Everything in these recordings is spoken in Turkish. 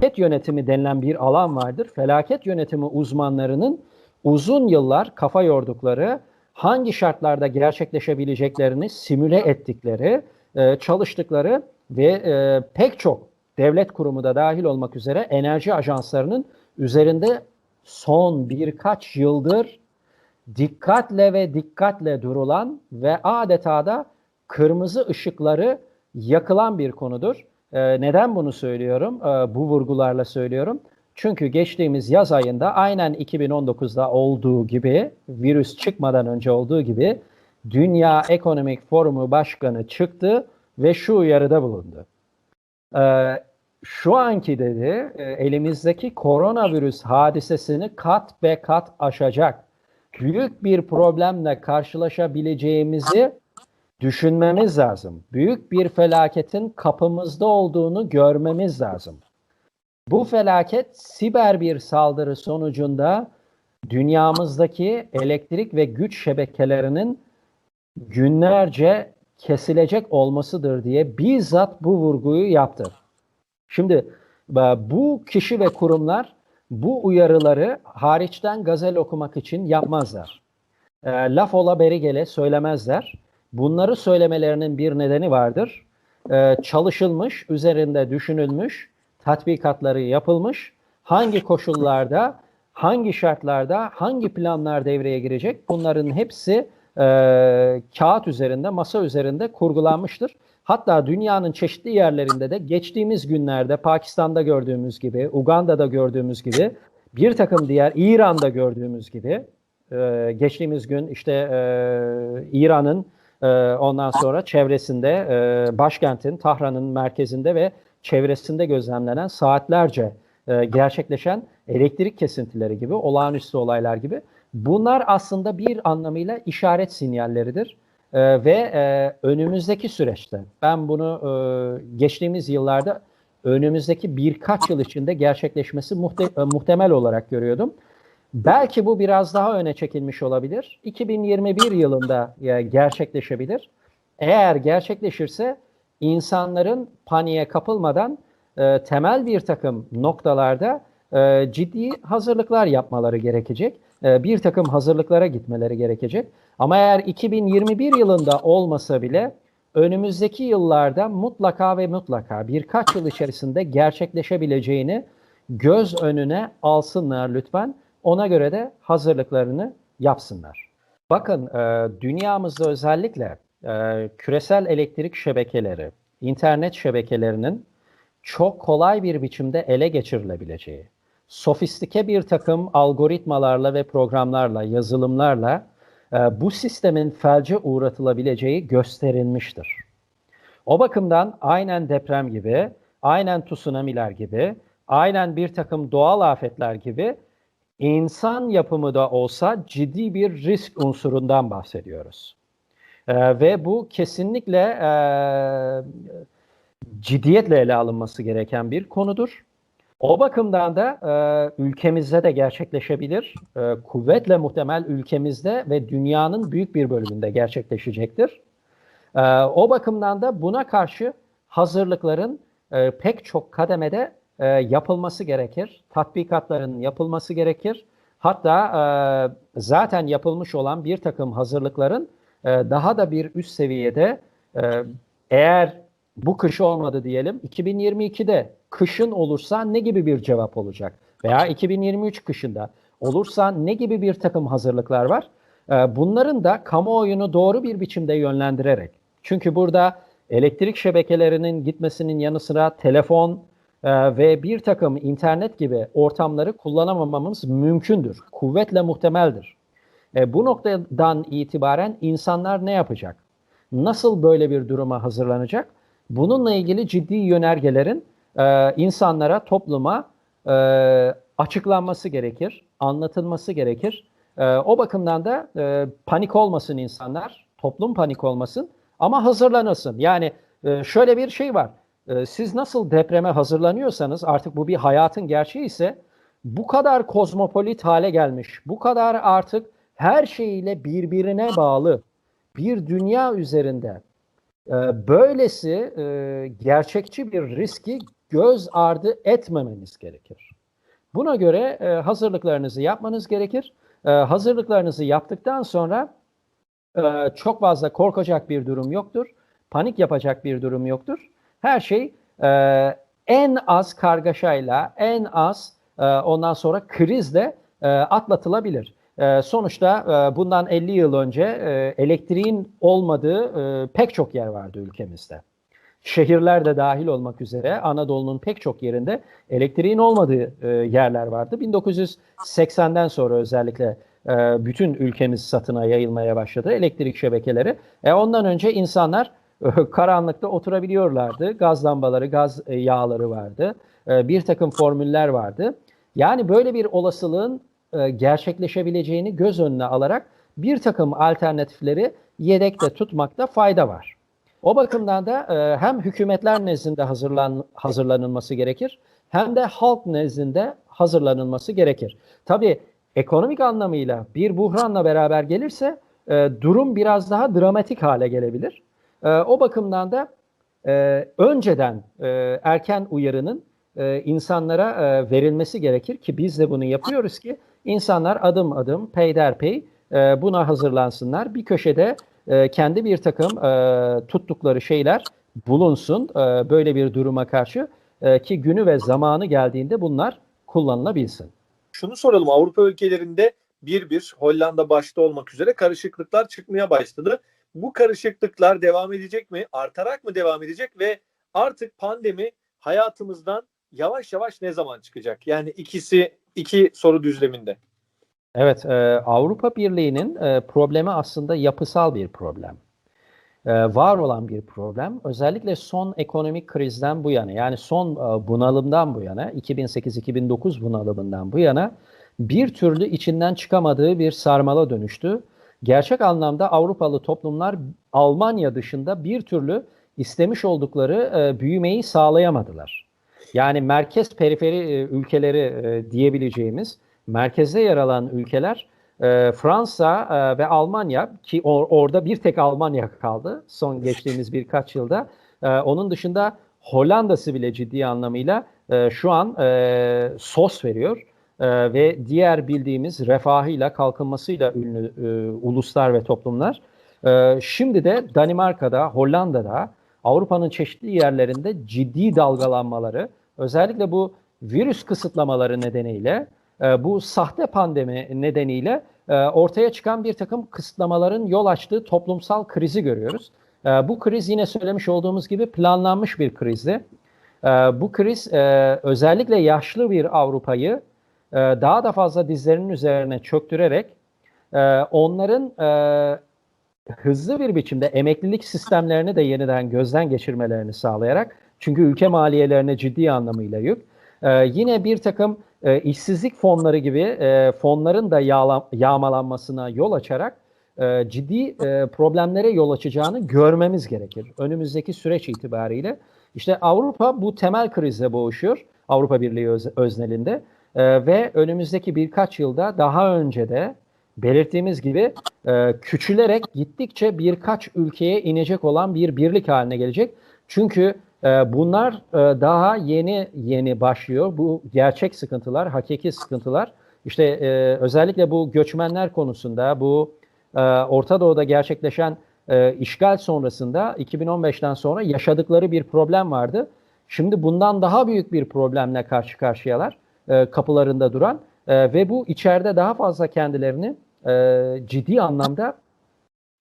felaket yönetimi denilen bir alan vardır. Felaket yönetimi uzmanlarının uzun yıllar kafa yordukları, hangi şartlarda gerçekleşebileceklerini simüle ettikleri, e, çalıştıkları ve e, pek çok devlet kurumu da dahil olmak üzere enerji ajanslarının üzerinde son birkaç yıldır dikkatle ve dikkatle durulan ve adeta da kırmızı ışıkları yakılan bir konudur. Ee, neden bunu söylüyorum? Ee, bu vurgularla söylüyorum. Çünkü geçtiğimiz yaz ayında aynen 2019'da olduğu gibi, virüs çıkmadan önce olduğu gibi Dünya Ekonomik Forumu Başkanı çıktı ve şu uyarıda bulundu. Ee, şu anki dedi e, elimizdeki koronavirüs hadisesini kat be kat aşacak büyük bir problemle karşılaşabileceğimizi düşünmemiz lazım. Büyük bir felaketin kapımızda olduğunu görmemiz lazım. Bu felaket siber bir saldırı sonucunda dünyamızdaki elektrik ve güç şebekelerinin günlerce kesilecek olmasıdır diye bizzat bu vurguyu yaptı. Şimdi bu kişi ve kurumlar bu uyarıları hariçten gazel okumak için yapmazlar. E, laf ola beri gele söylemezler. Bunları söylemelerinin bir nedeni vardır. E, çalışılmış, üzerinde düşünülmüş, tatbikatları yapılmış, hangi koşullarda, hangi şartlarda, hangi planlar devreye girecek bunların hepsi e, kağıt üzerinde, masa üzerinde kurgulanmıştır. Hatta dünyanın çeşitli yerlerinde de geçtiğimiz günlerde Pakistan'da gördüğümüz gibi, Uganda'da gördüğümüz gibi, bir takım diğer İran'da gördüğümüz gibi, e, geçtiğimiz gün işte e, İran'ın ondan sonra çevresinde, e, başkentin, Tahran'ın merkezinde ve çevresinde gözlemlenen saatlerce e, gerçekleşen elektrik kesintileri gibi, olağanüstü olaylar gibi bunlar aslında bir anlamıyla işaret sinyalleridir. E, ve önümüzdeki süreçte ben bunu geçtiğimiz yıllarda önümüzdeki birkaç yıl içinde gerçekleşmesi muhte, muhtemel olarak görüyordum. Belki bu biraz daha öne çekilmiş olabilir. 2021 yılında gerçekleşebilir. Eğer gerçekleşirse insanların paniğe kapılmadan e, temel bir takım noktalarda e, ciddi hazırlıklar yapmaları gerekecek. E, bir takım hazırlıklara gitmeleri gerekecek. Ama eğer 2021 yılında olmasa bile önümüzdeki yıllarda mutlaka ve mutlaka birkaç yıl içerisinde gerçekleşebileceğini göz önüne alsınlar lütfen. Ona göre de hazırlıklarını yapsınlar. Bakın e, dünyamızda özellikle e, küresel elektrik şebekeleri, internet şebekelerinin çok kolay bir biçimde ele geçirilebileceği, sofistike bir takım algoritmalarla ve programlarla, yazılımlarla e, bu sistemin felce uğratılabileceği gösterilmiştir. O bakımdan aynen deprem gibi, aynen tsunamiler gibi, aynen bir takım doğal afetler gibi insan yapımı da olsa ciddi bir risk unsurundan bahsediyoruz. E, ve bu kesinlikle e, ciddiyetle ele alınması gereken bir konudur. O bakımdan da e, ülkemizde de gerçekleşebilir. E, kuvvetle muhtemel ülkemizde ve dünyanın büyük bir bölümünde gerçekleşecektir. E, o bakımdan da buna karşı hazırlıkların e, pek çok kademede e, yapılması gerekir. Tatbikatların yapılması gerekir. Hatta e, zaten yapılmış olan bir takım hazırlıkların e, daha da bir üst seviyede e, eğer bu kış olmadı diyelim 2022'de kışın olursa ne gibi bir cevap olacak? Veya 2023 kışında olursa ne gibi bir takım hazırlıklar var? Ee, bunların da kamuoyunu doğru bir biçimde yönlendirerek. Çünkü burada elektrik şebekelerinin gitmesinin yanı sıra telefon e, ve bir takım internet gibi ortamları kullanamamamız mümkündür. Kuvvetle muhtemeldir. E, bu noktadan itibaren insanlar ne yapacak? Nasıl böyle bir duruma hazırlanacak? Bununla ilgili ciddi yönergelerin e, insanlara, topluma e, açıklanması gerekir, anlatılması gerekir. E, o bakımdan da e, panik olmasın insanlar, toplum panik olmasın ama hazırlanılsın. Yani e, şöyle bir şey var, siz nasıl depreme hazırlanıyorsanız artık bu bir hayatın gerçeği ise bu kadar kozmopolit hale gelmiş, bu kadar artık her şeyiyle birbirine bağlı bir dünya üzerinde ee, böylesi e, gerçekçi bir riski göz ardı etmemeniz gerekir. Buna göre e, hazırlıklarınızı yapmanız gerekir. E, hazırlıklarınızı yaptıktan sonra e, çok fazla korkacak bir durum yoktur. Panik yapacak bir durum yoktur. Her şey e, en az kargaşayla, en az e, ondan sonra krizle e, atlatılabilir. E, sonuçta e, bundan 50 yıl önce e, elektriğin olmadığı e, pek çok yer vardı ülkemizde. Şehirler de dahil olmak üzere Anadolu'nun pek çok yerinde elektriğin olmadığı e, yerler vardı. 1980'den sonra özellikle e, bütün ülkemiz satına yayılmaya başladı elektrik şebekeleri. E, ondan önce insanlar karanlıkta oturabiliyorlardı. Gaz lambaları, gaz e, yağları vardı. E, bir takım formüller vardı. Yani böyle bir olasılığın e, gerçekleşebileceğini göz önüne alarak bir takım alternatifleri yedekte tutmakta fayda var. O bakımdan da hem hükümetler nezdinde hazırlan, hazırlanılması gerekir hem de halk nezdinde hazırlanılması gerekir. Tabii ekonomik anlamıyla bir buhranla beraber gelirse durum biraz daha dramatik hale gelebilir. E, o bakımdan da e, önceden e, erken uyarının e, insanlara verilmesi gerekir ki biz de bunu yapıyoruz ki insanlar adım adım peyderpey e, buna hazırlansınlar. Bir köşede kendi bir takım tuttukları şeyler bulunsun böyle bir duruma karşı ki günü ve zamanı geldiğinde bunlar kullanılabilsin. Şunu soralım Avrupa ülkelerinde bir bir Hollanda başta olmak üzere karışıklıklar çıkmaya başladı. Bu karışıklıklar devam edecek mi? Artarak mı devam edecek ve artık pandemi hayatımızdan yavaş yavaş ne zaman çıkacak? Yani ikisi iki soru düzleminde. Evet, e, Avrupa Birliği'nin e, problemi aslında yapısal bir problem. E, var olan bir problem. Özellikle son ekonomik krizden bu yana, yani son e, bunalımdan bu yana, 2008-2009 bunalımından bu yana bir türlü içinden çıkamadığı bir sarmala dönüştü. Gerçek anlamda Avrupalı toplumlar Almanya dışında bir türlü istemiş oldukları e, büyümeyi sağlayamadılar. Yani merkez periferi e, ülkeleri e, diyebileceğimiz merkezde yer alan ülkeler e, Fransa e, ve Almanya ki or, orada bir tek Almanya kaldı son geçtiğimiz birkaç yılda. E, onun dışında Hollanda'sı bile ciddi anlamıyla e, şu an e, sos veriyor e, ve diğer bildiğimiz refahıyla kalkınmasıyla ünlü e, uluslar ve toplumlar. E, şimdi de Danimarka'da, Hollanda'da, Avrupa'nın çeşitli yerlerinde ciddi dalgalanmaları, özellikle bu virüs kısıtlamaları nedeniyle e, bu sahte pandemi nedeniyle e, ortaya çıkan bir takım kısıtlamaların yol açtığı toplumsal krizi görüyoruz. E, bu kriz yine söylemiş olduğumuz gibi planlanmış bir krizdi. E, bu kriz e, özellikle yaşlı bir Avrupa'yı e, daha da fazla dizlerinin üzerine çöktürerek e, onların e, hızlı bir biçimde emeklilik sistemlerini de yeniden gözden geçirmelerini sağlayarak çünkü ülke maliyelerine ciddi anlamıyla yük. E, yine bir takım işsizlik fonları gibi fonların da yağmalanmasına yol açarak ciddi problemlere yol açacağını görmemiz gerekir. Önümüzdeki süreç itibariyle işte Avrupa bu temel krizle boğuşuyor. Avrupa Birliği öz, öznelinde e, ve önümüzdeki birkaç yılda daha önce de belirttiğimiz gibi e, küçülerek gittikçe birkaç ülkeye inecek olan bir birlik haline gelecek. Çünkü e, bunlar e, daha yeni yeni başlıyor. Bu gerçek sıkıntılar, hakiki sıkıntılar. İşte e, özellikle bu göçmenler konusunda, bu e, Orta Doğu'da gerçekleşen e, işgal sonrasında 2015'ten sonra yaşadıkları bir problem vardı. Şimdi bundan daha büyük bir problemle karşı karşıyalar e, kapılarında duran e, ve bu içeride daha fazla kendilerini e, ciddi anlamda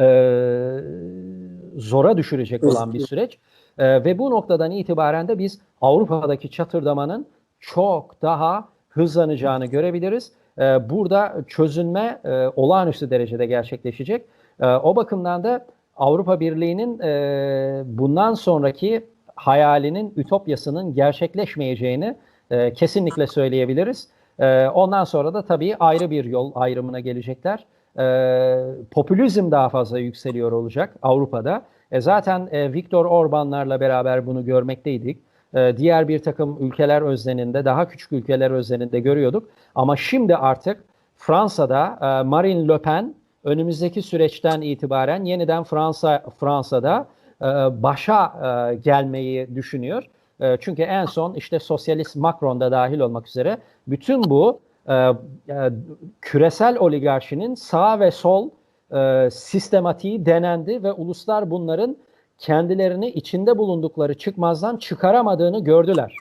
e, zora düşürecek olan bir süreç. E, ve bu noktadan itibaren de biz Avrupa'daki çatırdamanın çok daha hızlanacağını görebiliriz. E, burada çözülme e, olağanüstü derecede gerçekleşecek. E, o bakımdan da Avrupa Birliği'nin e, bundan sonraki hayalinin, ütopyasının gerçekleşmeyeceğini e, kesinlikle söyleyebiliriz. E, ondan sonra da tabii ayrı bir yol ayrımına gelecekler. E, popülizm daha fazla yükseliyor olacak Avrupa'da. E, zaten e, Viktor Orban'larla beraber bunu görmekteydik. E, diğer bir takım ülkeler özeninde, daha küçük ülkeler özeninde görüyorduk. Ama şimdi artık Fransa'da e, Marine Le Pen önümüzdeki süreçten itibaren yeniden Fransa Fransa'da e, başa e, gelmeyi düşünüyor. E, çünkü en son işte sosyalist Macron da dahil olmak üzere bütün bu e, e, küresel oligarşinin sağ ve sol e, sistematiği denendi ve uluslar bunların kendilerini içinde bulundukları çıkmazdan çıkaramadığını gördüler.